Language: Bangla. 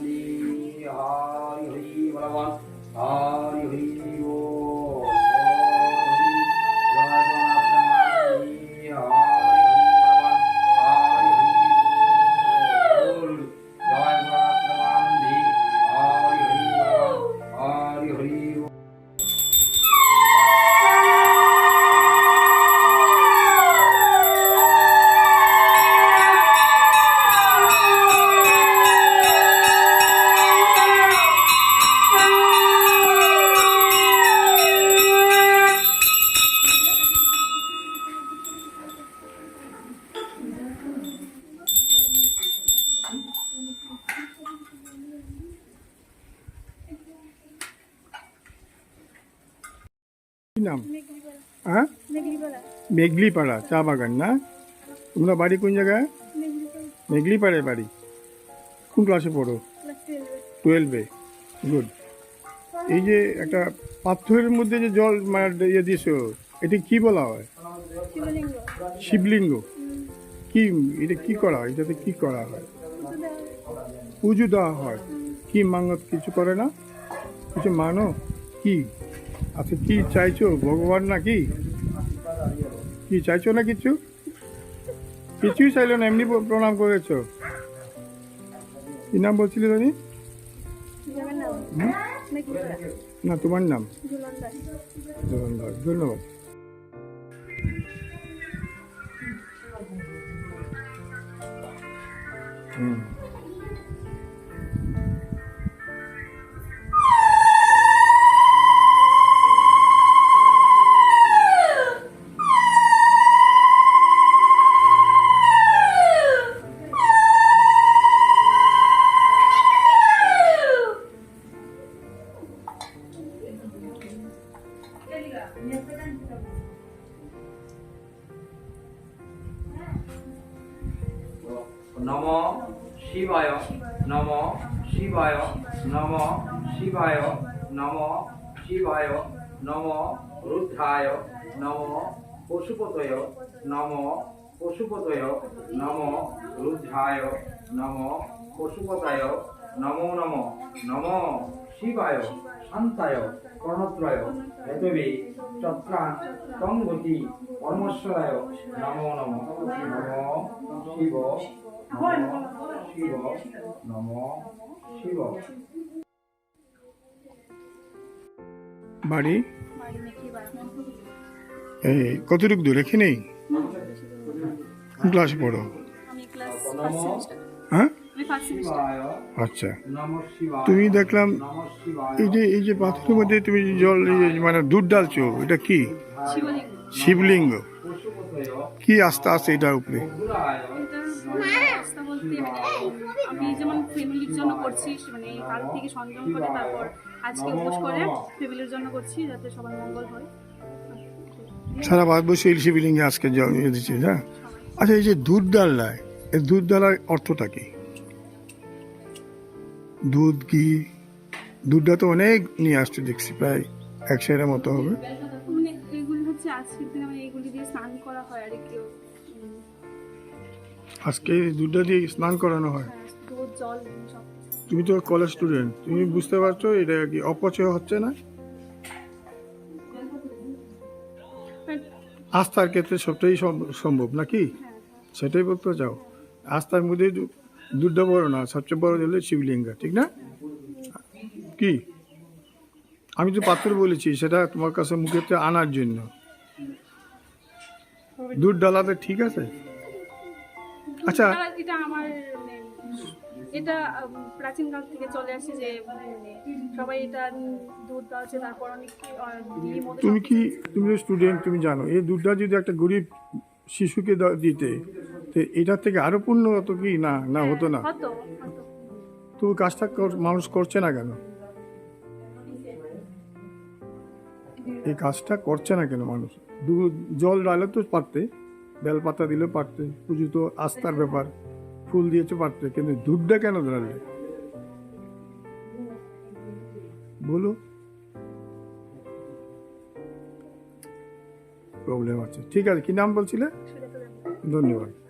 हरी हरी हरि भगवान কি নাম? হ্যাঁ? মেঘলিপাড়া। চা বাগান না? তোমরা বাড়ি কোন জায়গায়? মেঘলিপাড়ায় বাড়ি। কোন ক্লাসে পড়ো? টুয়েলভে গুড এই যে একটা পাথরের মধ্যে যে জল মানে ইয়ে দিয়েছ এটি কি বলা হয়? শিবলিঙ্গ। কি এটা কি করা হয়? এটাতে কি করা হয়। পুজো দেওয়া হয়। কি মানত কিছু করে না? কিছু মানো? কি? আচ্ছা কি চাইছো? ভগবান না কি? কি চাইছো না কিছু? কিছুই চাইলো না, এমনি প্রণাম করেছ। কি নাম বলছিলে তুমি? না, তোমার নাম? ধন্যবাদ। হুম। নম শিবায় নম শিবায় নম শিবায় নম শিবায়, নম রুদ্রায়, নম পশুপতয় নম পশুপতয়, নম রুদ্রায়, নম পশুপতায় নমো নম। নম শিবায় শান্তায় কর্ণত্রয় হেতবে চক্রান তঙ্গতি পরমেশ্বরায় নমো নম। নম শিব নম শিব নম শিব। বাড়ি? এই কতটুকু দূর? এখানেই? কোন ক্লাসে পড়ো? হ্যাঁ? আচ্ছা। তুমি দেখলাম এই যে এই যে পাথরের মধ্যে তুমি যে জল এই মানে দুধ ডালছো এটা কি? শিবলিঙ্গ। শিবলিঙ্গ কি আস্তে আস্তে এটার উপরে? মানে আমি যেমন ফ্যামিলির জন্য করছি মানে কাল থেকে সংযম করে তারপর আজকে উপোস করে ফ্যামিলির জন্য করছি যাতে সবার মঙ্গল হয়। সারা ভারতবর্ষে এই শিবলিঙ্গে আজকে জল দিচ্ছে হ্যাঁ? আচ্ছা এই যে দুধ ডালনায় এই দুধ ডালার অর্থটা কি? দুধ ঘি দুধটা তো অনেক নিয়ে আসছে দেখছি প্রায় এক সাইডের মতো হবে। মানে এগুলি হচ্ছে আজকের দিনে মানে এগুলি দিয়ে স্নান করা হয় আর কি। আজকে দুধটা দিয়ে স্নান করানো হয়। হ্যাঁ, জল তুমি তো কলেজ স্টুডেন্ট তুমি বুঝতে পারছ এটা কি অপচয় হচ্ছে না? আস্থার ক্ষেত্রে সবটাই সম- সম্ভব নাকি? হ্যাঁ। সেটাই বলতে চাও। আস্থার মধ্যে দুধটা বড় না সবচেয়ে বড় হলো শিবলিঙ্গ ঠিক না? কি? আমি তো পাত্র বলেছি সেটা তোমার কাছে মুখেতে আনার জন্য। দুধ ডালাতে ঠিক আছে? আচ্ছা। এটা আমার এটা উম, প্রাচীনকাল থেকে চলে আসছে যে সবাই এটা দুধ দেওয়া তারপর অনেক আহ, ডিম ওদের তুমি কি তুমি স্টুডেন্ট তুমি জানো এই দুধটা যদি একটা গরিব শিশুকে দিতে তো এটার থেকে আরও পূর্ণ হতো কি? না না হতো না। হতো হতো। তো কাজটা কর- মানুষ করছে না কেন? এই কাজটা করছে না কেন মানুষ? দু জল ডালে তো পারতে বেলপাতা দিলে পারতে পুজো তো আস্থার ব্যাপার ফুল দিয়েছে পারতে কিন্তু দুধটা কেন ডালে বলো। প্রবলেম আছে। ঠিক আছে কি নাম বলছিলে। ধন্যবাদ।